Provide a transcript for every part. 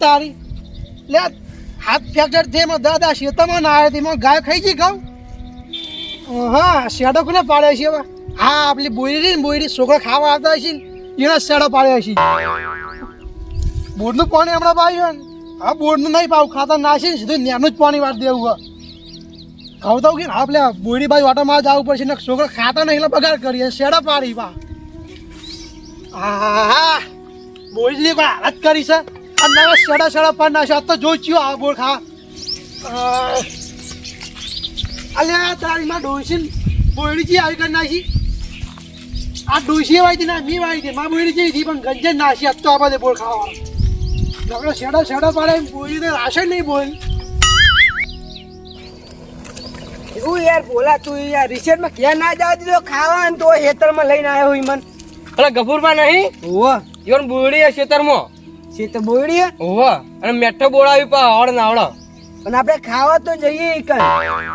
તારી. લે, હાથ ફ્રેક્ચર થઈ એમાં દાદા શેતામાં ના આવે એમાં ગાય ખાઈ ગઈ ખાવ. હા શેડો કોને પાડે છે હા, આપલી બોયરી રહી ને બોયરી છોકરા ખાવા આવતા હશે ને, એના શેડો પાડે હશે બોર્ડનું પાણી હમણાં પાયું ને? હા બોર્ડનું નહીં પાવું ખાતા ના છે ને સીધું નેનું જ પાણી વાર દેવું હોય. ખાવ તો કે પેલા બોયરી બાજુ વાટામાં જવું પડશે ને, છોકરા ખાતા નહીં, એટલે બગાડ કરીએ. શેડા પાડી બા હા હા બોયરી હાલત કરી છે? અને નવા સડા શેડા પાડી નાખ્યો. આ તો જોઈ ચિયો આ બોર ખા. અલ્યા તારી માં ડોસી બોયડી જી આવી કરી નાખી. આ ડોસી હતી ના મી વાઈ હતી. માં બોયડી જી હતી પણ ગંજે નાખી. આ તો આ બધે બોર ખાવા નકરો શેડા શેડા પાડે બોયડી ને રાશે નહીં બોલ. એવું યાર બોલા તું યાર. રિસેટમાં ક્યાં ના જવા દીધો ખાવા તો હેતરમાં લઈને આવ્યો હોય મન. અલા ગફુરમાં નહીં? ઓવા ઈવન બોયડી હે ખેતરમાં. છે તો બોયડી ઓવા અને મેઠો બોળાવી પા આવડ ના આવડ પણ આપણે ખાવા તો જઈએ એક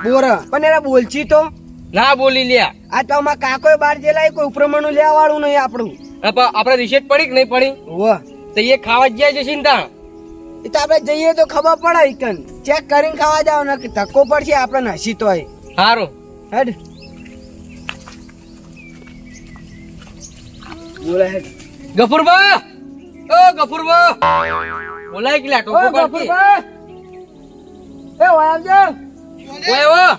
બોર પણ એના બોલચી તો? ના બોલી લ્યા. આ તો અમારા કાકો બાર જેલા કોઈ ઉપરમણું લેવા વાળું નહીં આપણું. આપણે રિસેટ પડી કે નહીં પડી? ઓવા તો એ ખાવા જ જાય છે ચિંતા એ તો આપણે જઈએ તો ખબર પડે ઇકન ચેક કરીને ખાવા જાવ ને ધક્કો પડશે આપણે નસી તો હોય સારું હેડ. બોલા હેડ. ગફુરબા! ઓ ગફુરબા બોલાય કે લાટો ઓ ટોપો એ ગફુરભાઈ. એ ઓય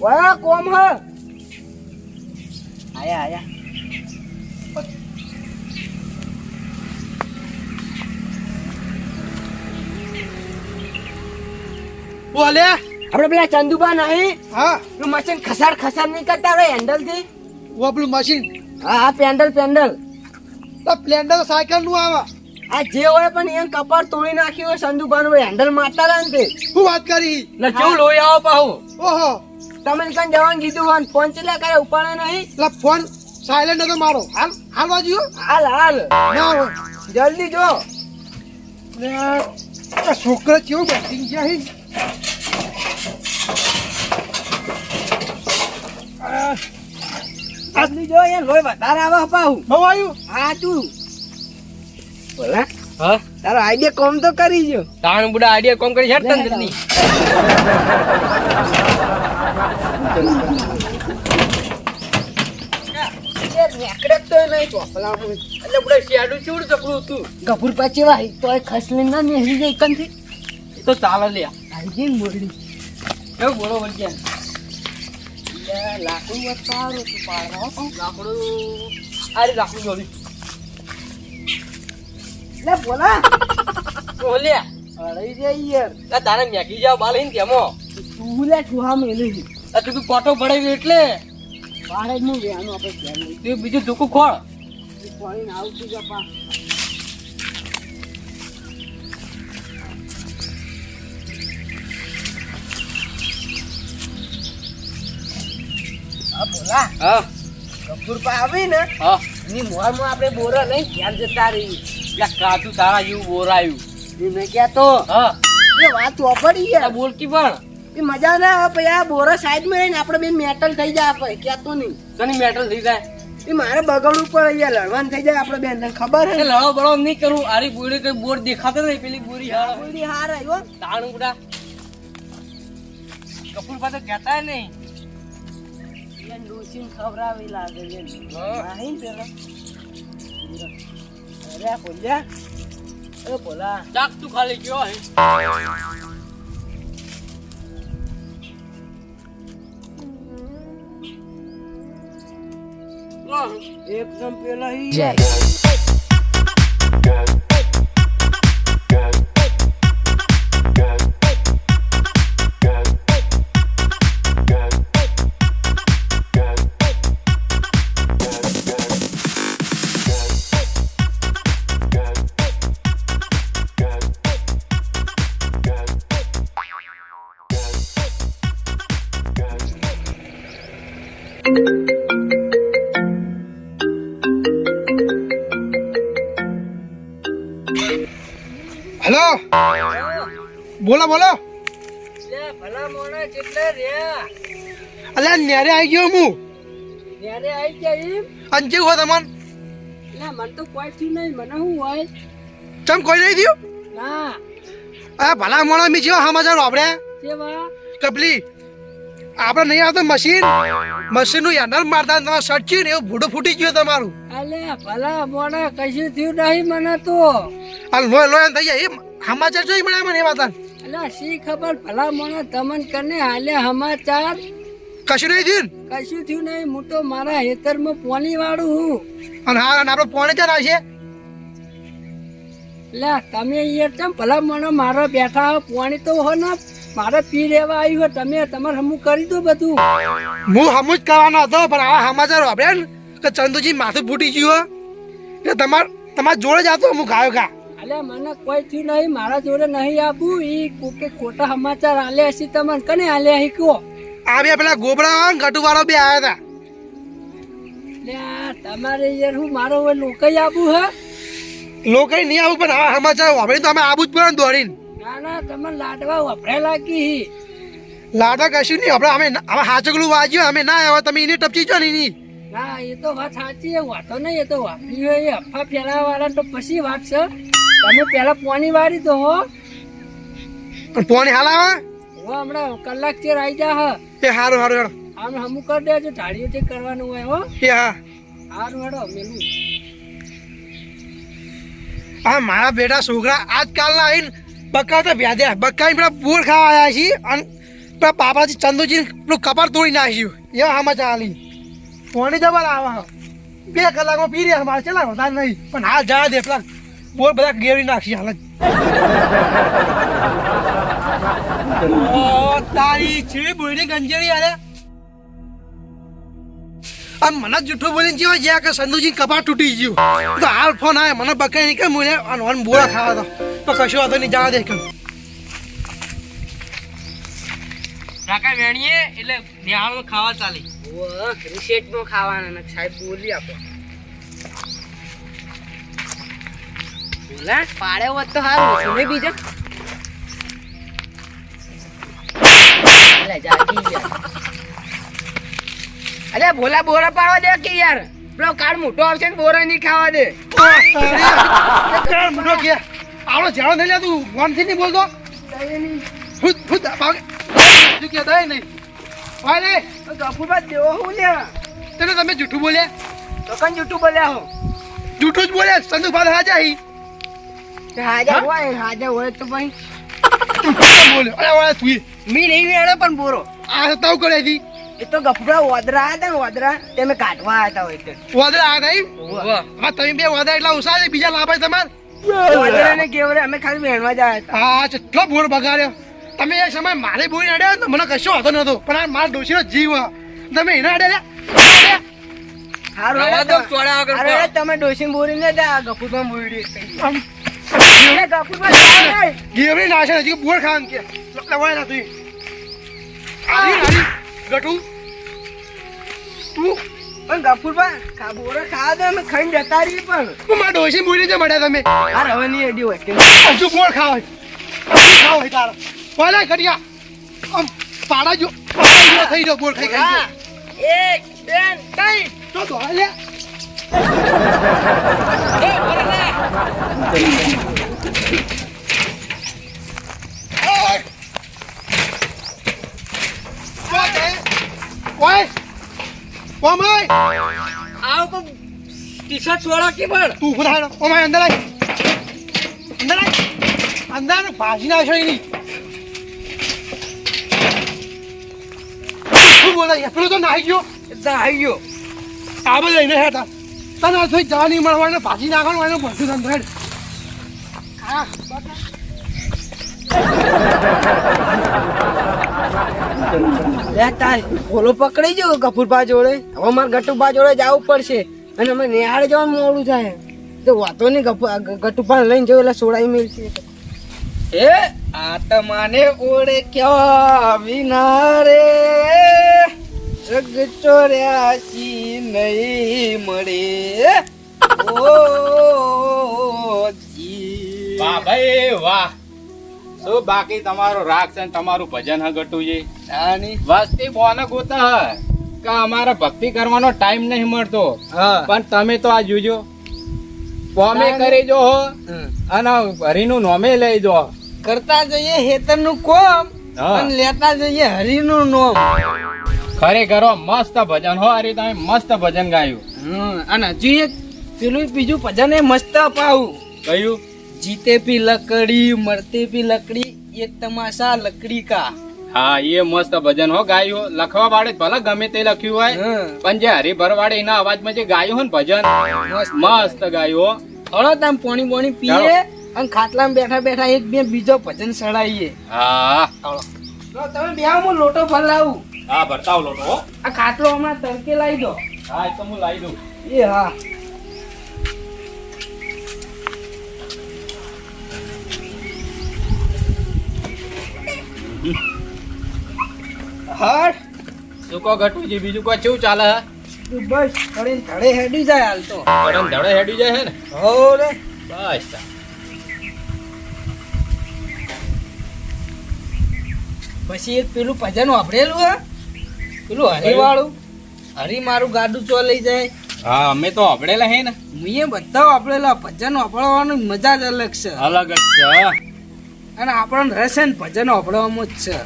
ઓ વાહ કોમ હ. આયા આયા. બોલે આપણે પેલા ચંદુબા નહીં? હા. પેલું મશીન ખસાડ ખસાડ નહીં કરતા હેન્ડલથી? ઓ પેલું મશીન હા હા પેન્ડલ પેન્ડલ. તો સ્પ્લેન્ડર સાયકલનું આવે. આ જે હોય પણ એમ કપાળ તોડી નાખ્યું હોય ચંદુબાનું હેન્ડલ મારતા રહે ને તે. શું વાત કરી? ને કેવું લોહી આવો પાહુ? ઓહો. તમે કઈ જવાનું કીધું હોય ફોન ચેલા કરે ઉપાડે નહીં? એટલે ફોન સાયલેન્ટ હતો મારો. હાલ હાલ બાજુ. હાલ હાલ. ના હોય. જલ્દી જો. છોકરા કેવું બેઠી ગયા હે જલ્દી જો એ લોહી વધારે આવે પાહું બહુ આવ્યું? હા તું. બોલા હા? તારો આઈડિયા કોમ તો કરી જો. તાણ બુડા આઈડિયા કોમ કરી છેડતા ને ની ગફુર પાછી વાહી તો ખસલી ના નેહરી જાય કંથી તો ચાલે લ્યા આવી ગઈ મોરડી. બોલો વળજે લાકડું વાત સારું તું પાડવા લાકડું. આ લાકડું જોડી. લે બોલા. બોલ્યા. અરે જાય યાર. તારે મેગી જાવ બાલ હિન તેમાં તું લે ચૂહા મેલી તું પોટો પડાવી એટલે? બારે જ નું વેનું આપણે બીજું ધોકું ખોળ. પાણી આવતું જપા હા બોલા. હા. ગફુર પા આવી ને હા. મોરમાં આપણે બોરા લઈ ઘેર જતા રહી એટલે કાચું તારા જેવું બોરાયું. એને કહેતો હા. એ વાત વાપરી યાર બોલકી પણ. એ મજા ના આવે આ બોરા સાઈડમાં રહીને આપણે બે મેટલ થઈ જાય ક્યાં તો નહીં. તને મેટલ થઈ જાય? એ મારે બગડવું પડે યાર લડવાનું થઈ જાય આપણે બેન તને ખબર હે? એ લડો બળો નહીં કરું. આરી બોરી કઈ બોર દેખાતો નહીં પેલી બોરી હા બોલી હાર આવ્યો. તાણું બુડા કપૂર પાસે કહેતા નહીં. એ ડોસીને ખવડાવી લાગે છે હા. નહીં પેલા. અરે બોલ્યા એ બોલા ચાક તું ખાલી ગયો હે. એકદમ પેલા ઈ અને જેવું હોય તમને ના મને તો કોઈ થયું નહીં. મને શું હોય? ચમ કોઈ નહીં થયું? ના. આ ભલા મોણા મી જેવા સમાચાર આપણે કેવા? કપલી આપણે નહીં આવતો મશીન? મશીનનું હેન્ડલ મારતા તમારે સચ્યું ને એવું ભૂડું ફૂટી ગયો તમારું. અલે ભલા મોડા કશું થયું નહીં મને તો. આ લોય લોય થઈ જાય. એ સમાચાર જોઈ મને મને એ વાત અલા શી ખબર? ભલા મોડા તમન કને હાલે સમાચાર? કશું નહીં થયું કશું થયું નહીં. હું તો મારા હેતરમાં પોની વાળું હું અને હા અને આપણે પોણે ક્યાં આવશે લે તમે યાર કેમ ભલા મને મારો બેઠા હો? પોણી તો હો ને. મારે પી લેવા આવ્યું હોય. તમે તમારે હમું કરી દો બધું. હું હમું જ કરવાનો હતો પણ આવા સમાચાર વાપરે ને કે ચંદુજી માથું ફૂટી ગયું હો. એટલે તમાર તમારા જોડે જ આવતો હું ગાયો ગા. અલે મને કોઈ થયું નહીં. મારા જોડે નહીં આપું એ કોકે ખોટા સમાચાર આલ્યા છે તમને કને આલ્યા હી કહો. આ બે પેલા ગોબરા ગટુ વાળો બે આવ્યા હતા. તમારે યાર હું મારો હોય લોકઈ આપું હે? લોકઈ નહીં આવું પણ આવા સમાચાર વાપરી તો અમે આવું જ પડે ને દોડીને. ના ના તમે લાડવા વપરાય લાગી હી. લાડવા કશું નહીં. આપણે અમે અમે હાચકલું વાજ્યું અમે ના આવ્યા તમે એને ટપચી જો નહીં ના એ તો વાત સાચી છે વાતો નહીં એ તો વાપરી હોય. એ અફા ફેલાવા વાળા તો પછી વાત છે. તમે પેલા પોની વાળી દો હો. પણ પોણી હાલ આવે હો હમણાં કલાક ચેર આવી જા હા. એ હારું હારું હેડો આમ હમુ કરી દેજો ઢાળીઓ જે કરવાનું હોય હો. એ હા. હારું હેડો મેલું આ મારા બેટા છોકરા આજકાલના આવીને બકાતા વ્યાધ્યા. બકાઈ પેલા પૂર ખાવા આવ્યા છીએ અને પેલા બાપાજી ચંદુજી પેલું કપાર તોડી નાખ્યું. એવા સમાચાર આલી પોણી જબર આવે બે કલાકમાં પી રહ્યા મારે ચલા વધારે નહીં. પણ હાલ જવા દે પેલા બોર બધા ગેરી નાખી હાલ ઓ, તારી છે બોયની ગંજેરી અરે. આમ મને જૂઠું બોલીને જેવા જ્યાં કે સંધુજી કપાટ તૂટી ગયું. તો હાલ ફોન આવે મને બકાઈ નહીં કે મુને અનવન બોળા ખાવા દો તો કશું વાંધો નહીં જવા દે કે કાકા વેણીએ એટલે નિહાળો ખાવા ચાલી. રિસેટ નો ખાવાના સાહેબ બોલી આપો. પાડે હોત તો હારું તમે બીજા? અરે ભોલા બોરા પાડવા દે કે યાર? પેલો કાળ મોટો આવશે ને બોરા નહીં ખાવા દે. મોટો કે? આવડો જાણો નહીં લે તું ફોનથી નહીં બોલતો? ફૂટ ફૂટ ભાગ. કે દે નહીં? ભાઈ રે. ગફુરબા દેવો હું લે? તને તમે જૂઠું બોલ્યા? તો કન જૂઠું બોલ્યા હો? જૂઠું જ બોલ્યા? સંધુ હાજા હી. હાજા હોય હાજા હોય તો ભાઈ. બોલ્યો. અરે ઓય તું મી નહીં વેણો પણ બોરો. આ તો તાવ કરે દી એ તો ગફડા વદરા હતા ને વદરા તેમે કાઢવા હતા હોય તે. વાદળા આ નહીં? હા તમે બે વાદળા એટલા ઉસા છે બીજા લાભાય તમાર? વદરા ને કેવરે અમે ખાલી વેણવા જાય હતા. હા કેટલો બોર બગાડ્યો. તમે એ સમય મારે બોઈ અડ્યા તો મને કશો હતો નતો. પણ આ માર ડોશીનો જીવ હ. તમે એને અડ્યા હારું તમે- ડોશી બોરી ને જા ગફુરમાં બોરી. જાઓ નાશે હજી બોર ખા કે. લવાય ના તું આરી આરી ગટુ. તું. પણ ખા બોરા દો જતા હું મારા મળ્યા તમે. આ રવાની એડી હોય હજુ બોર ખાવ ખાવ હોય તારા. ઘડિયા. આમ પાડા જો જેવો થઈ ગયો બોર ખાઈ ખાઈ એક બે ત્રણ. તો તો આવ તો ટી શર્ટ છોડો કે પણ તું ઊભો થાય ઓમાય અંદર આય. અંદર આય. અંદર ભાજી એની શું પેલો તો નાહી ગયો. આવી ગયો. આ બધા એને હેઠા. તને આ થોડી જવાની મળવાને ભાજી નાખવાનું એને બધું ધંધો હેડ હા લે તાર ભોલો પકડી ગયો ગફુરબા જોડે? હવે મારે ગટુબા જોડે જવું પડશે અને અમે નિહાળે જવાનું મોડું થાય. તો વાતો નહીં ગટુબા લઈને જવું એટલે સોડાઈ મેળશે. એ આ તમાને ઓળે ક્યાં વિના રે. જગ ચોર્યાસી નહીં મળે ઓ વાહ ભાઈ વાહ શું બાકી તમારો રાગ છે તમારું ભજન હગટું છે આની વસ્તી બોને ગોતા હ કે અમારે ભક્તિ કરવાનો ટાઈમ નહીં મળતો પણ તમે તો આ જોજો પોમે કરી જો અને હરીનું નોમે લઈ જો કરતા જઈએ હેતરનું કોમ. અને લેતા જઈએ હરિનું નોમ ખરેખર મસ્ત ભજન હો હરી તમે મસ્ત ભજન ગાયું. અને હજુ એક પેલું બીજું ભજન એ મસ્ત અપાવું કયું? જીતે પી લકડી મરતે પી લકડી એક તમાશા લકડી કા. હા એ મસ્ત ભજન હો ગાયું લખવા વાળે ભલે ગમે તે લખ્યું હોય પણ જે હરિભર વાળે એના અવાજમાં જે ગાયું હોય ને ભજન મસ્ત. મસ્ત ગાયું હળો તમે પોણી પોણી પીએ અને ખાટલામાં બેઠા બેઠા એક બે બીજો ભજન સડાઈએ હા. તમે બે હું લોટો ભરાવું હા ભરતાવ લોટો હો. આ ખાટલો હમણાં તડકે લાવી દો. હા એ તો હું લાવી દઉં. એ હા. હટ શું કહો ગટુજી બીજું કોઈ કેવું ચાલે હે? તું બસ કરીને ધડે હેડી જાય હાલ તો. ગરમ ધડે હેડી જાય હે ને? હો રે. બસ. પછી એક પેલું ભજન વાપરેલું હે? પેલું હરી વાળું હરી મારું ગાડું ચો લઈ જાય. હા અમે તો હબળેલા હે ને. મેં બધા વાપરેલા ભજન વાપરવાની મજા જ અલગ છે. અલગ જ છે અને આપણને રસ ને ભજન વાપરવામાં જ છે.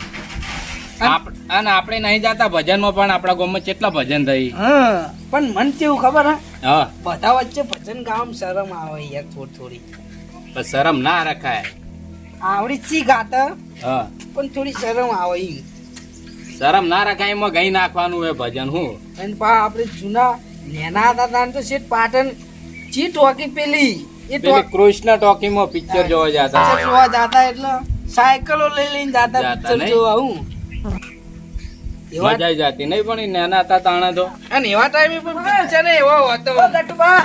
અને આપણે નહીં જાતા ભજનમાં પણ આપણા ગામમાં કેટલા ભજન થઈ. હા પણ મન કેવું ખબર હે? હા. બધા વચ્ચે ભજન ગાવામાં શરમ આવે યાર થોડી થોડી. પણ શરમ ના રખાય. આવડી સી ગાતા હા. પણ થોડી શરમ આવે શરમ ના રખાય એમાં ગઈ નાખવાનું હોય ભજન હું. અને પા આપણે જૂના નેના હતા તાન તો શેઠ પાટણ ચી ટોકી પેલી? એ પેલી કૃષ્ણ ટોકીમાં પિક્ચર જોવા જતા. પિક્ચર જોવા જાતા એટલે સાયકલો લઈ લઈને જાતા જાતા પિક્ચર જોવા હું. મજા જાતી નહીં પણ નાના હતા તાણા તો. અને એવા ટાઈમે પણ પિક્ચર એવો હતો. ગટુબા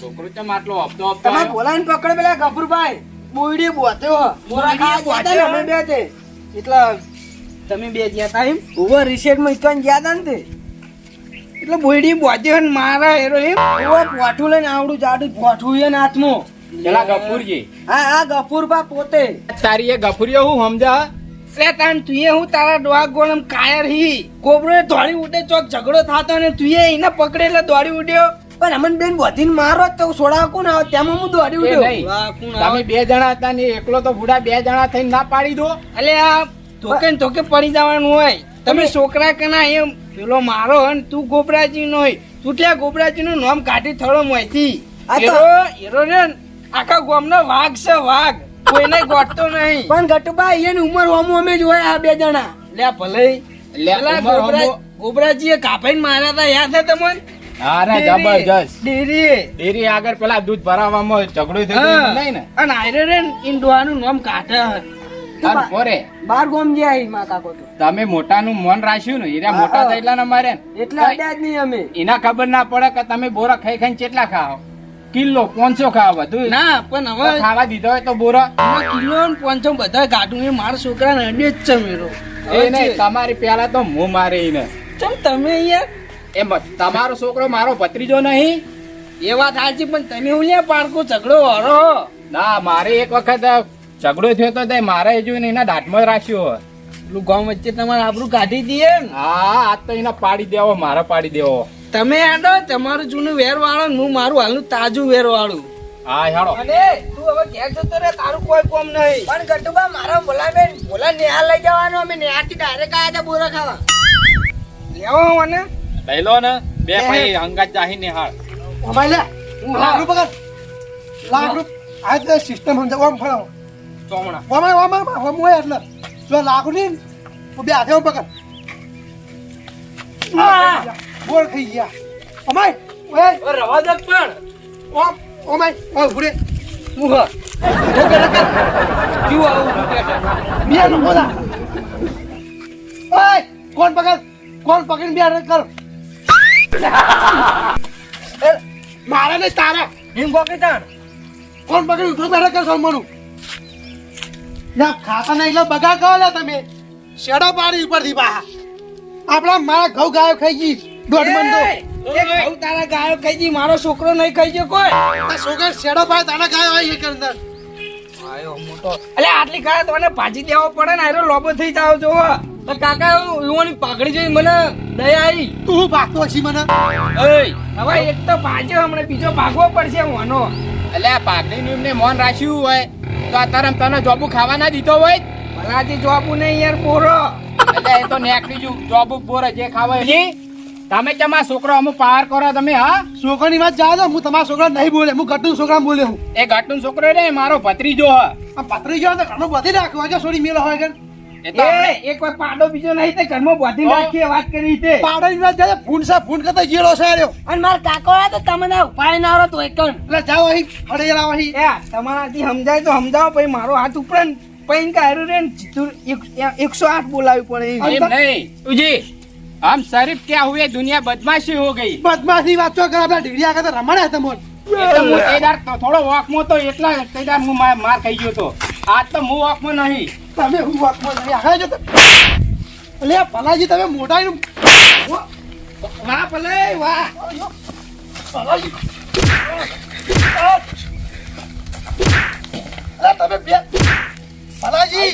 છોકરો ચમ આટલો હપ્તો હપ્તો તમે? બોલાવીને પકડ પેલા ગફુરભાઈ. બોયડી બોત્યો મોરા ખાવા ને અમે બે તે. એટલે તમે બે ગયા તા એમ? ઓવર રિસેટમાં ઇકન ગયા તા ને તે? એટલે બોયડી બોજે ને મારા હેરો એમ. ઓવર પોઠું લઈને આવડું જાડું પોઠું એ હાથમાં. પેલા ગફુરજી. હા હા ગફુરબા પોતે. તારી એ ગફુરીઓ હું સમજા શેતાન તાન તુંએ હું તારા ડોગ ગોળમ કાયર હી. કોબરો દોડી ઉડે ચોક ઝઘડો થાતો ને તુંએ એને એટલે દોડી ઉડ્યો. પણ અમન બેન વધીને મારો તો સોડા કોણ આવે? તેમાં હું દોડી ઉડ્યો? તમે બે જણા હતા ને એકલો તો ભૂડા બે જણા થઈને ના પાડી દો. અલે આ ધોકે ને ધોકે પડી જવાનું હોય. તમે છોકરા કના એમ પેલો મારો હન તું ગોબરાજી નો હોય. તું ત્યાં ગોબરાજી નું નામ કાઢી થળો મોયથી. હીરો એરો ને આખા ગામનો વાઘ છે વાઘ. કોઈને ગોઠતો નહીં. પણ ગટુબા એની ઉંમર હોમો અમે જ હોય આ બે જણા. લે ભલે. લે, ગોબરાજી એ કાપાઈને માર્યા હતા યાદ છે તમને? અરે જબરજસ્ત. ડેરી ડેરી આગળ પેલા દૂધ ભરાવામાં ઝઘડો થયો નહીં ને. અને આયરન ઇન્ડોવાનું નામ કાઢે અને બાર ગોમ જે આવી મા કાકો તો. તમે મોટાનું મન રાખ્યું ને એરા મોટા થાય ને મારે. એટલા અડ્યા જ નહીં અમે. એના ખબર ના પડે કે તમે બોરા ખાઈ ખાઈને કેટલા ખાઓ? કિલો પોનસો ખાઓ બધું. ના પણ હવે ખાવા દીધો હોય તો બોરા. કિલો ને પાંચસો બધા ગાડું એ મારા છોકરાને અડ્યો જ છે મેરો. એ નહીં તમારી પેલા તો હું મારે ચમ તમે યાર એમ તમારો છોકરો મારો ભત્રીજો નહીં? એ વાત સાચી પણ તમે હું લ્યા પાડકો ઝઘડો હરો ના મારે એક વખત ઝઘડો થયો તો તે મારે જોઈને એના દાંતમાં જ રાખ્યો. પેલું ગામ વચ્ચે તમારે આબરૂ કાઢી દઈએ ને હા આ તો એના પાડી દેવો મારા પાડી દેવો. તમે આડો તમારું જૂનું વેર વાળો હું મારું હાલનું તાજું વેર વાળું હા હેડો. અને તું હવે ઘેર જતો રે તારું કોઈ કોમ નહીં. પણ ગટુબા મારા બોલા બેન બોલા નેહા લઈ જવાનો અમે નેહાથી ડાયરેક્ટ આયા હતા બોરા ખાવા. લેવો મને લઈ લો ને. બે ભાઈ હંગાત જાહી નિહાળ. અમાય લે. લાકડું પકડ. લાકડું આ તો સિસ્ટમ સમજાવો આમ ફરાવો ચોમણા. ઓમાય ઓમાય ઓમ હોય એટલે જો લાકડું નહીં બે હાથે આમ પકડ. બોલ થઈ ગયા. અમાય ઓય. રવા દે પણ. ઓમ ઓમાય ઓય ઉભરે હું હ? ક્યું આવું મિયા નો બોલા. ઓય કોણ પકડ? કોણ પકડીને બે હાથે કર? મારા ને તારા. તાણ કોણ પકડ્યું ઉઠો બેઠા કર સલમાનું ના ખાતા નહીં એટલે બગા કહો લે તમે. શેડો પાડી ઉપરથી બા આપણા મારા ઘઉં ગાયો ખાઈ ગઈ. દોઢ મન તો. ઘઉં તારા ગાયો ખાઈ જી મારો છોકરો નહીં ખાઈ ગયો કોઈ? આ છોકરા શેડો પાડે તારા ગાયો આવી એક અંદર. મોટો. એટલે આટલી ગાય તો મને ભાજી દેવો પડે ને આરો લોબો થઈ જાવ જો તો કાકા યુવાની પાઘડી જોઈ મને દયા આવી તું હું ભાગતો છી મને? એય હવે એક તો ભાજ્યો હમણાં બીજો ભાગવો પડશે મોનો એટલે આ પાઘડીનું એમને મોન રાખ્યું હોય. તો તરમ તને જોબુ ખાવા ના દીધો હોય? ભલાથી જોબુ નહીં યાર પોરો. એટલે એ તો નેકડી જુ જોબુ પૂરો જે ખાવા એ તમે તમારા છોકરો અમુક પાર કરો તમે હા? છોકરાની વાત જાઓ હું તમારા છોકરા નહીં બોલે હું ગટુ છોકરા બોલે હું. એ ઘાટનું છોકરો રે મારો ભત્રીજો હા. ગયો તો ઘણું બધી રાખવા કે સોરી મેલો હોય કે? એક વાર પાડો બીજો નહીં તે ઘરમાં બાંધી તો? નાખીએ વાત કરી તે પાડાની વાત જાય ફૂન છે ફૂન કરતા ગયેલો છે આર્યો અને મારા કાકો આવ્યા તો તમને ઉપાય ના આવ્યો તો એક એટલે જાઓ અહીં હડે જરા અહીં એ તમારાથી સમજાય તો સમજાવો પછી મારો હાથ ઉપર પૈન કાઢ્યું રે ને જીતું એક- એકસો આઠ બોલાવી પડે એમ. એમ નહીં તુજી હમ શરીફ क्या हुए दुनिया बदमाशी हो गई બદમાશની વાત તો કરે આપણા ઢીડિયા કરતા રમણે તમોન એટલે મોટેદાર તો થોડો વોકમાં તો એટલા મોટેદાર હું માર માર ખાઈ ગયો તો આજ તો હું વાકમાં નહીં. તમે હું વાકમાં નહીં. આગળ જતો. એટલે પલાજી તમે મોટા વાહ ભલે વાહ. પલાજી તમે બે ભલાજી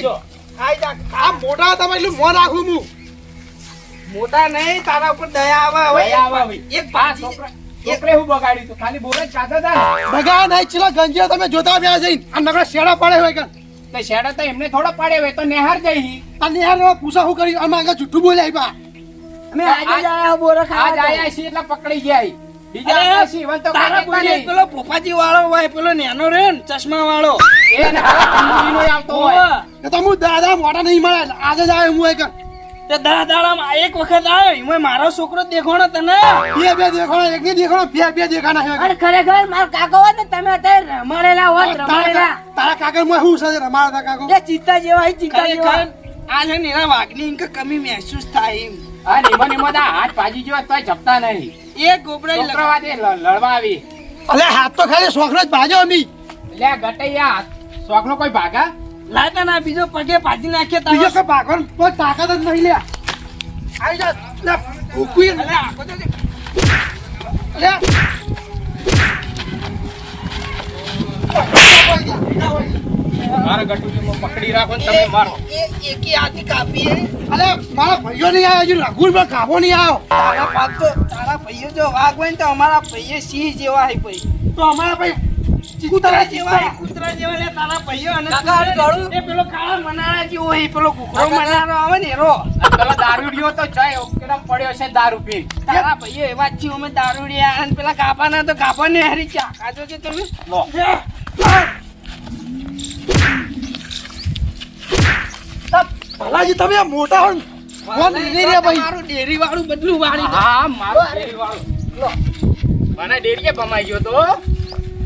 આઈ જા. આ મોટા તમે એટલું મોં રાખું હું. મોટા નહીં તારા ઉપર દયા આવે દયા આવે. એક આ છોકરા. હું બગાડ્યું તું. ખાલી બોલે જ હતા ભગા નહીં ચીલા ગંજીઓ તમે જોતા વ્યા જઈને. આ નગર શેડા પડે હોય કે? તો શેડો તો એમને થોડો પાડે હવે તો નેહાર જઈ. અને યાર પૂછા હું કરી અમે આગળ જુઠ્ઠું બોલ્યા બા અમે આજે જ આયા બોરો આજ આયા છીએ એટલે પકડી ગયા. બીજા આયા છીએ, ઈવન તો કોઈ બોલે પેલો પોપાજી વાળો હોય પેલો નેનો રે ને ચશ્મા વાળો એ ને આવતો હોય. તો તમે દાદા મોટા નહીં મળે આજ આજે જ આવ્યો હું એક તે દા દાડામાં એક વખત આવ્યો એમાં મારો છોકરો દેખોણો તને? બે બે દેખાણો એક ની દેખાણો બે બે દેખાના છે. અરે ખરેખર મારો કાકો હોત ને તમે અત્યારે રમાડેલા હોત રમાડેલા. તારા કાકા માં શું છે? રમાડતા કાકો? એ ચિત્તા જેવા ચિત્તા જેવા. આ છે ને એના વાઘની ઇનકે કમી મહેસૂસ થાય એમ. આ નિમો નિમો દા હાથ ભાજી જેવા તોય જપતા નહીં. એ ગોબડા છોકરાવાદે લ- લડવા આવી અલે હાથ તો ખાલી છોકરો જ ભાજો અમી. લે ગટૈયા શોખનો કોઈ ભાગા? લાતા ના બીજો પગે પાજી નાખે બીજો કે ભાગવાનું કોઈ તાકાત જ નહીં લે. આઈ જા લે ભૂકવી લે લે. મારા ગટુજીમાં પકડી રાખો ને તમે મારો. એકી આથી મારા ભાઈઓ નહીં આવ્યો હજુ રઘુલ પણ કાબો નહીં આવ્યો. તારા પાક તો તારા ભાઈઓ જો વાઘ હોય ને તો અમારા ભાઈએ સિંહ જેવા હે ભાઈ તો અમારા ભાઈ કૂતરા જેવા કૂતરા જેવા લે તારા ભાઈઓ અને કાકા, હારું દોડું? એ પેલો કાળા મનારા જેવો હે પેલો કુકરો મનારો આવે ને એરો પેલો દારૂડિયો તો જાય ઓકેડમ પડ્યો છે દારૂ પી. તારા ભાઈઓ એવા જ છીએ અમે દારૂડિયા અને પેલા કાપાના તો કાપાને હારી ચા ખાજો છે તમે. લો. ભલાજી તમે મોટા હો ફોન નહીં રે ભાઈ. તમારું ડેરી વાળું બદલું વાળી હા મારું ડેરી વાળો મને ડેરીએ ભમાઈ ગયો તો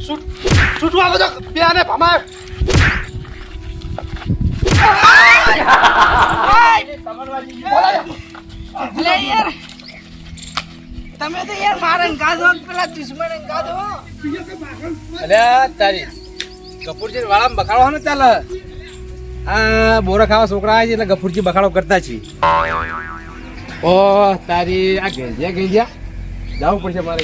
છૂટવા બધો બેને ભમાય. તમે તો યાર મારા ગાધો પેલા દુશ્મન ગાધો અલ્યા તારી ગફુરજી વાળા બખાડવાનો ચાલે. આ બોરા ખાવા છોકરા આવે છે એટલે ગફુરજી બખાડો કરતા છે. ઓ તારી આ ગેજ્યા ગેજ્યા. જવું પડશે મારે.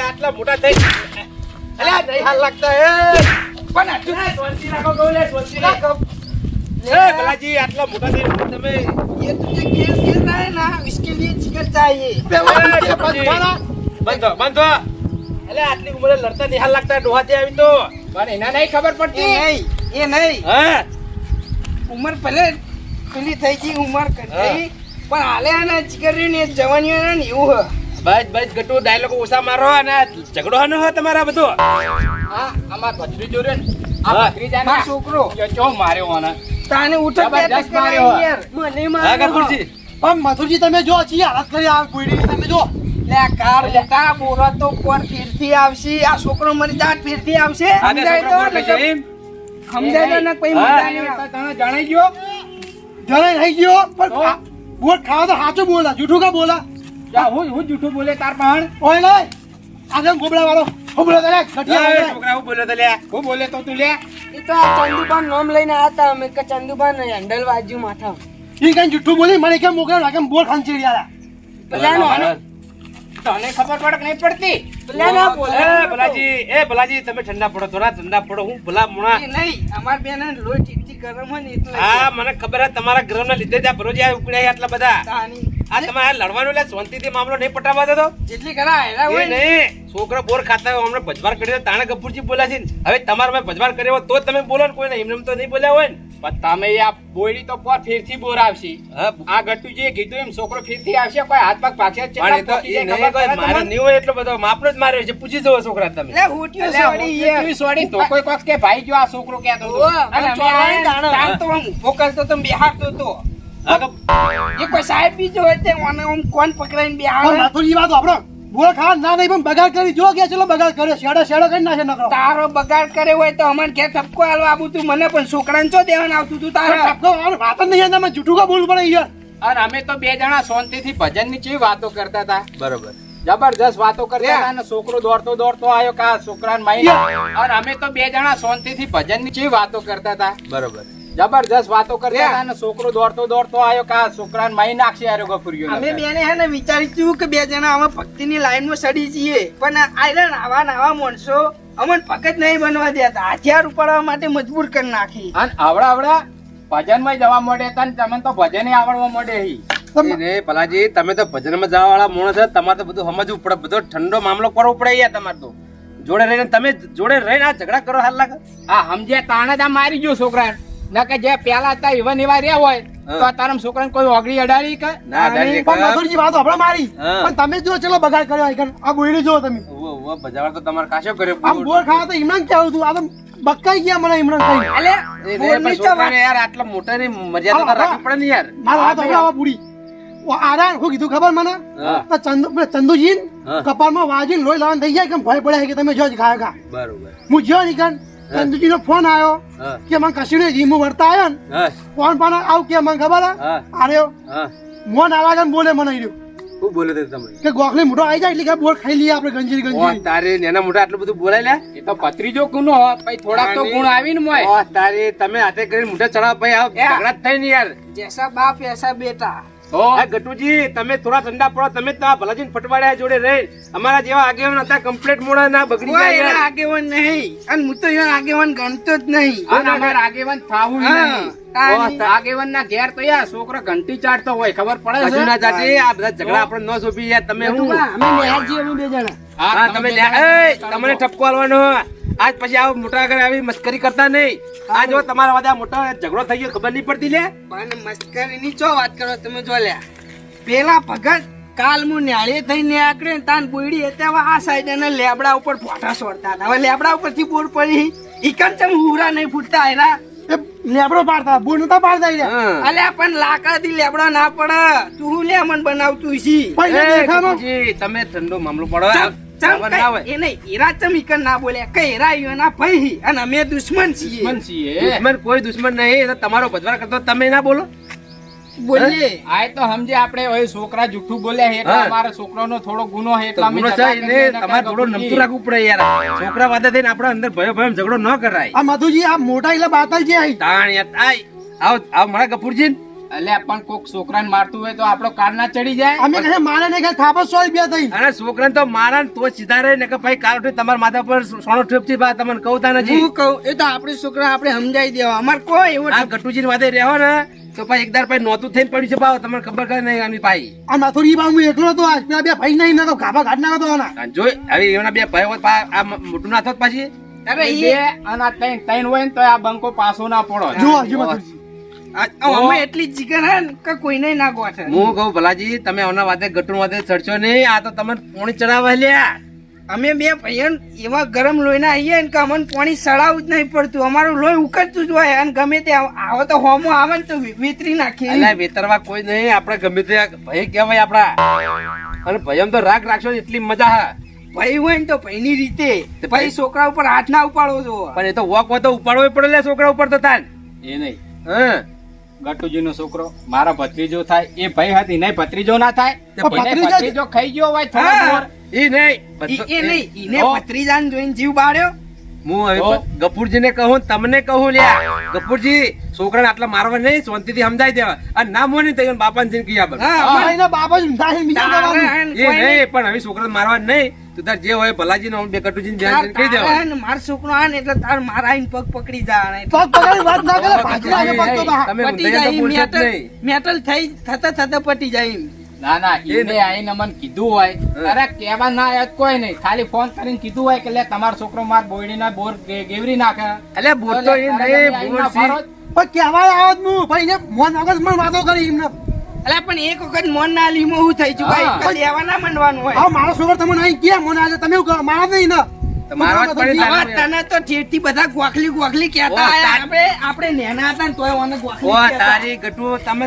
આટલા મોટા થઈ અલ્યા નહીં હાલ લાગતા પણ હજુ સ્વસ્તી રાખો ગૌ લે, સ્વસ્તી રાખો. એ ભલાજી આટલા મોટા થઈ તમે ये तुझे खेल खेल रहा है ना इसके लिए जिगर चाहिए બંધો બંધો અલ્યા આટલી ઉંમરે લડતા નહીં હાલ લાગતા ડોહાથી આવી તો પણ એને નહીં ખબર ये પડતી नहीं ये नहीं હા ઉંમર ભલે પેલી થઈ ગઈ ઉંમર કરી પણ હાલે આના જીગરી ને જવાની ને એવું હ બસ બસ ગટુ ડાયલોગ ઓછા મારો અને ઝઘડો હનો હો તમારા બધો હા અમાર ભત્રીજો રે ને આ હા. ભત્રીજાને મારો છોકરો યો ચો માર્યો મને તાને ઉઠો બે માર્યો. યાર. મને માર્યો. પણ મથુરજી તમે જો છી હાલત કરી આ કોઈડી તમે જો. લે કાર મોટા બોરો તો પર ફેરથી આવશે. આ છોકરો મરી જાત ફેરથી આવશે. સમજાય તો સમજાય તો ને કોઈ મજા તને નહીં તને જણાઈ ગયો? જણાઈ થઈ ગયો પણ બોલ ખાવા તો સાચું બોલા જૂઠું કા બોલા? જા હું હું જૂઠું બોલે તાર પણ? ઓય નહીં આજે ગોબડા વાળો એ છોકરા હું બોલ્યો તો હું બોલે તો તું લે. એ તો આ ચંદુબાન નામ લઈને આવ્યા અમે કે ચંદુબાન હેન્ડલ વાજ્યું માથા એ કઈ જુઠ્ઠું બોલી મને કેમ મોકલ્યો? લાગે બોલ ખાંચી રહ્યા પેલા તને ખબર પડે નહીં પડતી? પેલા ના બોલે ભલાજી એ ભલાજી તમે ઠંડા પડો થોડા ઠંડા પડો હું ભલા મુણા. નહીં અમાર બેન લોહી ટીપથી ગરમ હોય ને એટલે હા મને ખબર છે તમારા ગ્રહના લીધે જ આ ભરોજી આ ઉકળ્યા આટલા બધા. તાની. આ તમારે લડવાનું એટલે શાંતિથી મામલો નહીં પટાવવા દેતો જેટલી ઘણા હેરા હોય ને. છોકરો બોર ખાતા હોય હમણાં ભજવાર કર્યો તાણે ગફુરજી બોલ્યા છે હવે તમારે મેં ભજવાર કર્યો તો તમે બોલો ને કોઈ એમને તો નહીં બોલ્યા હોય ને. પણ તમે આ બોયડી તો પર ફેરથી બોર આવશે. આ ગટ્ટુજીએ કીધું એમ છોકરો ફેરથી આવશે કોઈ હાથ પગ પાછળ પણ એ તો એ નહીં મારે નહીં હોય એટલો બધો. માપનો જ માર્યો છે. પૂછી જવો છોકરા તમે. એટલે હુટિયો સોડી યાર. સોડી તો કોઈ કોક કે ભાઈ જો આ છોકરો અને ચોરાઈ દાણો. તો આમ ઊભો કરતો તો બિહારતો તો હા, તો. એ કોઈ સાહેબ બીજો હોય તે મને આમ કોણ પકડાઈને પણ બેહાડે માથુજી વાત આપણો બોલ ખા ના નહીં પણ બગાડ કરી. જો કે ચલો બગાડ કર્યો શેડો શેડો કરી નાખે નકરો. તારો બગાડ કર્યો હોય તો અમને ઘેર ઠપકો આલવા આવું તું મને પણ છોકરાને ચો દેવાનું આવતું તું તારે? ટપકો વાળો વાત જ નહીં તમે જૂઠું કા બોલવું પડે યાર. અને અમે તો બે જણા શાંતિથી ભજનની કેવી વાતો કરતા હતા? બરોબર. જબરજસ્ત વાતો કરતા હતા અને છોકરો દોડતો દોડતો આવ્યો કા છોકરા છોકરાને મારી અને અમે તો બે જણા શાંતિથી ભજનની કેવી વાતો કરતા હતા? બરોબર. જબરજસ્ત વાતો કરતા હતા અને છોકરો દોડતો દોડતો આવ્યો કે આ છોકરાને મારી નાખશે આર્યો ગફુરિયો અમે બેને હે ને વિચાર્યું કે બે જણા અમે ભક્તિની લાઈનમાં સડી છીએ. પણ આયરન આવા નાવા માણસો અમને ભગત નહીં બનવા દેતા. હથિયાર ઉપાડવા માટે મજબૂર કરી નાખી. અને આવડા આવડા ભજનમાં જવા મળે હતા ને તમે તો ભજને આવડવા મળે રે ભલાજી તમે તો ભજનમાં જવા વાળા માણસ તમારે તો બધું સમજવું પડે. બધો ઠંડો મામલો કરવો પડે યાર તમારે તો. જોડે રહીને તમે જોડે રહીને આ ઝઘડા કરો હાલ લાગે. આ સમજ્યા તાણે જ આ મારી ગયો છોકરા નકે જે પેલા હતા એવા ને રહ્યા હોય તો તારા છોકરાને કોઈ ઓગળી અડાડી કે? ના પણ મધુરજી વાત આપણે મારી. પણ તમે જો ચલો બગાડ કર્યો આઈકન આ બોયડી જો તમે. ઓ ઓ ભજાવાર તો તમાર કાશો કર્યો આમ બોર? ખાવા તો ઇમરાન કેવું હતું. આ તો બક્કાઈ ગયા મને ઇમરાન કઈ અલે છોકરાને યાર આટલા મોટાની મર્યાદા તો રાખવી પડે ને યાર. મારા હાથ હવે આવા બુડી આરા શું કીધું ખબર મને? તો ચંદુ ચંદુજી. કપાળમાં વાજીને લોહી લાવવાનું થઈ જાય કે ભય પડે કે તમે જો જ ખાયા ખા બરોબર. હું જો નીકળ ચંદુજી નો ફોન આવ્યો કે મને કશું નહીં જીમું વર્તા આવ્યો ને ફોન પાનો આવું કે મને ખબર આર્યો. મોન આવાજ બોલે મને રહ્યો. શું બોલે તે તમે કે ગોખલી મોટો આવી જાય એટલે કે બોલ ખાઈ લઈએ આપણે ગંજીરી ઓ તારે નેના મોટા આટલું બધું બોલાય લે એ તો પત્રીજો ગુનો હોત પછી થોડાક તો ગુણ આવીને મોય. તારે તમે હાથે કરીને મોટા ચડાવ ભાઈ આ ઝઘડા થઈ ને યાર. જેસા બાપ એસા બેટા. ગટુજી તમે થોડા ઠંડા પડો તમે તો આ ભલાજીને ફટવાડ્યા જોડે રહી. અમારા જેવા આગેવાન હતા કમ્પ્લેટ મોડા ના બગડી જાય એના આગેવાન નહીં. અને હું તો એના આગેવાન ગણતો જ નહીં. અને અમારે આગેવાન થાવું નહીં. આગેવાન ના ઘેર તો યાર છોકરો ઘંટી ચાટતો હોય ખબર પડે છે? ના છે આ બધા ઝઘડા આપણે ન સોંપી યાર. તમે હું. અમે બે જણા. હા તમે તમને ઠપકો આલવાનો. આજ પછી આવો મોટા ઘરે આવી મસ્કરી કરતા નહીં. આજ જો તમારા વાદા મોટો ઝઘડો થઈ ગયો ખબર નહીં પડતી લે. પણ મસ્કરીની ચો વાત કરો તમે જો લ્યા. પેલા ભગત કાલ હું ન્યાળે થઈને આકડે તાન બોયડી હતા આ સાઈડ અને લેબડા ઉપર ફોટા છોડતા હતા. હવે લેબડા ઉપરથી બોર પડી. ઈકન ચમ હુરા નહીં ફૂટતા એના? લેબડો પાડતા બોલ નતા પાડતા. અલ્યા પણ લાકડાથી લેબડા ના પડે. તું લે મન બનાવતું છી? તમે ઠંડો મામલો પડો. ચમ ચમ ખબર ના હોય કઈ- એ નહીં હીરા ચમ ઈકન ના બોલ્યા. કઈ હીરા એના ભાઈ અને અમે દુશ્મન છીએ. દુશ્મન છીએ. દુશ્મન કોઈ દુશ્મન નહીં. એ તો તમારો ભજવાર કરતો. તમે ના બોલો. બોલીએ. આ તો સમજે આપણે હવે છોકરા જુઠ્ઠું બોલ્યા હે એટલે. અમારા છોકરાનો થોડો ગુનો એટલે અમે તમારે થોડું નમતું રાખવું પડે યાર. છોકરા વાદા થઈને આપણે અંદર ભયો ભયો ઝઘડો ન કરાય. આ મધુજી આ મોટા એટલે બાતલ છે આઈ. તાણ યાર આય. આવ આવ મારા કપૂરજી અલ્યા પણ કોક છોકરાને મારતું હોય તો આપણો કાર ના ચડી જાય. અમે કહે મારે ને કે થાપો સોય બે થઈ અરે છોકરાને તો મારા તો સીધા રહે ને કે ભાઈ કાર ઉઠી તમારા માથા પર સોનો ઠેપથી બા તમને કહું તા નથી. હું કહું એ તો આપણી છોકરા આપણે સમજાઈ દેવા. અમાર કોઈ એવો આ ગટુજી વાતે રહેવો ને તો ભાઈ એકદાર ભાઈ નોતું થઈને પડ્યું છે ભાવ તમને ખબર કરે નહીં આની ભાઈ. આ માથુરી બા હું એકલો હતો આજ. બે ભાઈ નહીં ના તો ગાભા ઘાટ ના હતો આના. જો હવે એના બે ભાઈ હોત પા- આ મોટું ના થોત પાછી. અરે એ આના તૈન ત્રણ હોય ને તો આ બંકો પાસો ના પડો. જો હજી અમે એટલી જીગર હે કે કોઈને ના ગોઠે. હું કહું ભલાજી તમે આના વાદે ગટું વાદે ચડશો નહીં આ તો તમે પોણી ચડાવવા લ્યા. અમે બે ભાઈઓ એવા ગરમ લોહીના આવીએ ને કે અમને પાણી સડાવવું જ નહીં પડતું. અમારું લોહી ઉકળતું જ હોય અને ગમે તે આવ- તો હોમો આવે ને તો વી- નાખીએ. અલ્યા વેતરવા કોઈ નહીં આપણે ગમે તે ભાઈ કહેવાય આપડા અને ભાઈ તો રાગ રાખશો એટલી મજા હા. ભાઈ હોય ને તો ભાઈની રીતે. ભાઈ છોકરા ઉપર હાથ ના ઉપાડવો જો પણ એ તો વોક તો ઉપાડવો પડે છોકરા ઉપર તો તાન. એ નહીં. હા. ગટુજી નો છોકરો મારા ભત્રીજો થાય એ ભાઈ હતી નહીં ભત્રીજો ના થાય ભત્રીજો ખાઈ ગયો હોય થોડો હા. ઈ નહીં ઈ- એ નહીં ઈને ભત્રીજાને જોઈને જીવ બાળ્યો હું હવે? ગફુરજીને કહું તમને કહું લ્યા ગફુરજી છોકરાને આટલા મારવા નહીં શાંતિથી સમજાઈ દેવા અને ના મોની તો એના બાપાને જઈને કહી આપે. હા, અમારે એના બાપા ને એ નહીં. નહીં પણ હવે છોકરાને મારવા નહીં તું તાર જે હોય ભલાજીને બે કટુજીને ધ્યાન કહી દેવા ને મારો છોકરો આ ને એટલે તાર મારા આઈને પગ પકડી જા પગ પકડી વાત ના કરે, ભાજી લાગે પગ તો પટી જાય મેટલ મેટલ થઈ થતા થતા પટી જાય. ના ના એને આઈને મને કીધું હોય. અરે કેવા ના આયા કોઈ નહીં. ખાલી ફોન કરીને કીધું હોય કે લે તમારો છોકરો માર બોયડી ના બોર ગેવરી નાખે. એટલે બોર તો એ નહીં બોર સી. પણ કેવા આવત હું પણ એને મોન આગળ મને વાતો કરી એમને. અલા પણ એક વખત મોન ના લીમો હું થઈ ચુકા. એક લેવા ના માંડવાનું હોય. હા મારો છોકરો તમને અહીં ક્યાં મોન આજે? તમે મારા નહીં ને. તને તો ઠેઠથી બધા ગોખલી ગોખલી કહેતા આપણે આપણે નેના હતા ને તોય ઓને ગોખલી કહેતા. તારી ગટુ તમે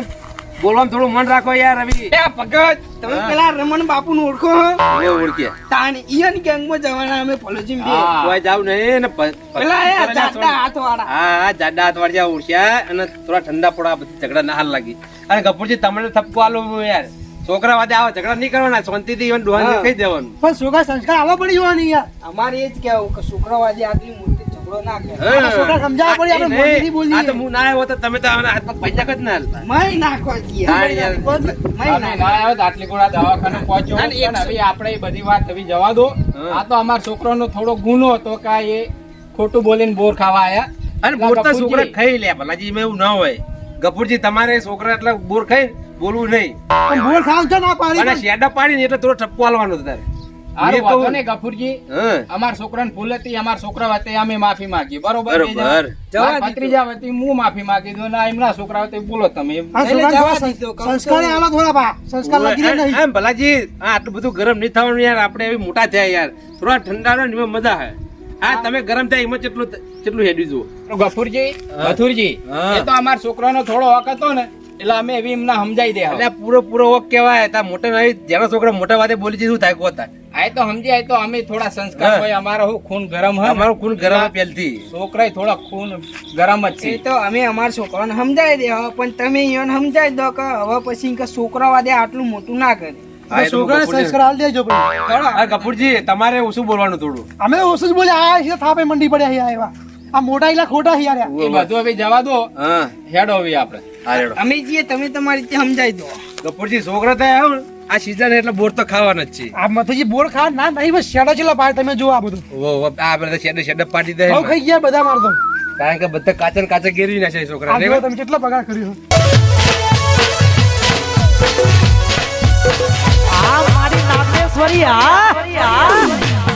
બોલવામાં થોડું મન રાખો યાર રવિ. એ ભગત તમે પેલા રમણ બાપુ નું ઓળખો હો? હવે ઓળખ્યા તાણ ઈયન ગેંગમાં જવાના અમે પોલોજીમ બે. હા. કોઈ જાવ નહીં ને પેલા એ જાડા છોડ- હાથવાળા. હા હા જાડા હાથ વાળ્યા ઓળખ્યા અને થોડા ઠંડા પોડા બધી ઝઘડા ના હાલ લાગી. અને ગપુરજી તમને થપકો આલો યાર. છોકરા વાદે આવે ઝઘડા નહીં કરવાના શાંતિથી ઈવન ડોહાને કહી દેવાનું. પણ છોકરા સંસ્કાર આવા પડી જવાની યાર. અમારે એ જ કેવું કે છોકરા પડે, આપણે આ એ મોઢેથી બોલીએ. આ તો હું ના આવ્યો તો તમે તો આના હાથમાં પૈસા જ ના હાલતા. મય નાખો છીએ. હા, યાર. મય તમે ના નાખો. આવ્યો તો આટલી ગોળા દવાખાને પહોંચ્યો. અને પણ એકસો- હવે આપણે એ બધી વાત હવે જવા દો. આ તો અમારા છોકરાનો થોડો ગુનો હતો કે એ ખોટું બોલીને બોર ખાવા આયા. અને બોર તો છોકરા ખાઈ લે ભલાજી એમાં એવું ના હોય. ગફુરજી તમારે છોકરા એટલે બોર ખાઈ બોલવું નહીં. બોર ખાવ છે ના પાડી અને શેડા પાડીને એટલે થોડો ઠપકો આલવાનો તારે. ગફુરજી. હા. છોકરાને ભૂલ હતી અમારા છોકરા વતી અમે માફી માંગી. બરોબર. ભત્રીજા વતી હું માફી માંગી એમના છોકરા વતી બોલો તમે. સંસ્કાર તો. આલો થોડા બા. સંસ્કાર લાગી નહીં એમ ભલાજી આટલું બધું ગરમ નહીં થવાનું યાર આપણે એવી મોટા થયા યાર. થોડા ઠંડા ને મજા હે હા. તમે ગરમ થાય એમાં કેટલું કેટલું હેડ્યું જુઓ. ગફુરજી ગથુરજી. એ તો અમારા છોકરાનો થોડો હક હતો ને. એટલે અમે એવી એમને સમજાઈ દે એટલે પૂરો પૂરો ઓક કહેવાય તા મોટા ભાઈ જેના છોકરા મોટા વાતે બોલી દીધું થાય કોતા આ તો સમજી આય તો અમે થોડા સંસ્કાર હા. હોય અમારો હું ખૂન ગરમ હોય અમારો ખૂન ગરમ પહેલથી. છોકરાય થોડા ખૂન ગરમ જ છે. તો અમે અમારા છોકરાને સમજાવી દે હવે પણ તમે ઈયોને સમજાવી દો કે હવે પછી કે છોકરા વાદે આટલું મોટું ના કરે. હા, છોકરાને સંસ્કાર આલ દેજો ભાઈ. કપૂરજી તમારે ઓછું બોલવાનું થોડું. અમે ઓછું જ બોલ્યા આ થાપે મંડી પડ્યા આવ્યા આ મોટા એટલા ખોટા છે યાર. એ બધું હવે જવા દો. હા. હેડો હવે આપણે. અમે જઈએ તમે તમારી રીતે સમજાવી દો. કપૂરજી છોકરા થયા આવ આ સીઝન એટલે બોર તો ખાવાના જ છે. આ મથુજી બોર ખા ના નહીં બસ શેડો ચેલા પાડ તમે જો આ બધું. ઓ, આ બધા શેડો શેડો પાડી દે. હવે ખાઈ ગયા બધા મારતો કારણ કે બધા કાચા ને કાચા ગેરવી નાખે છોકરા ને તમે કેટલો પગાર કર્યો આ મારી નાગેશ્વરી આ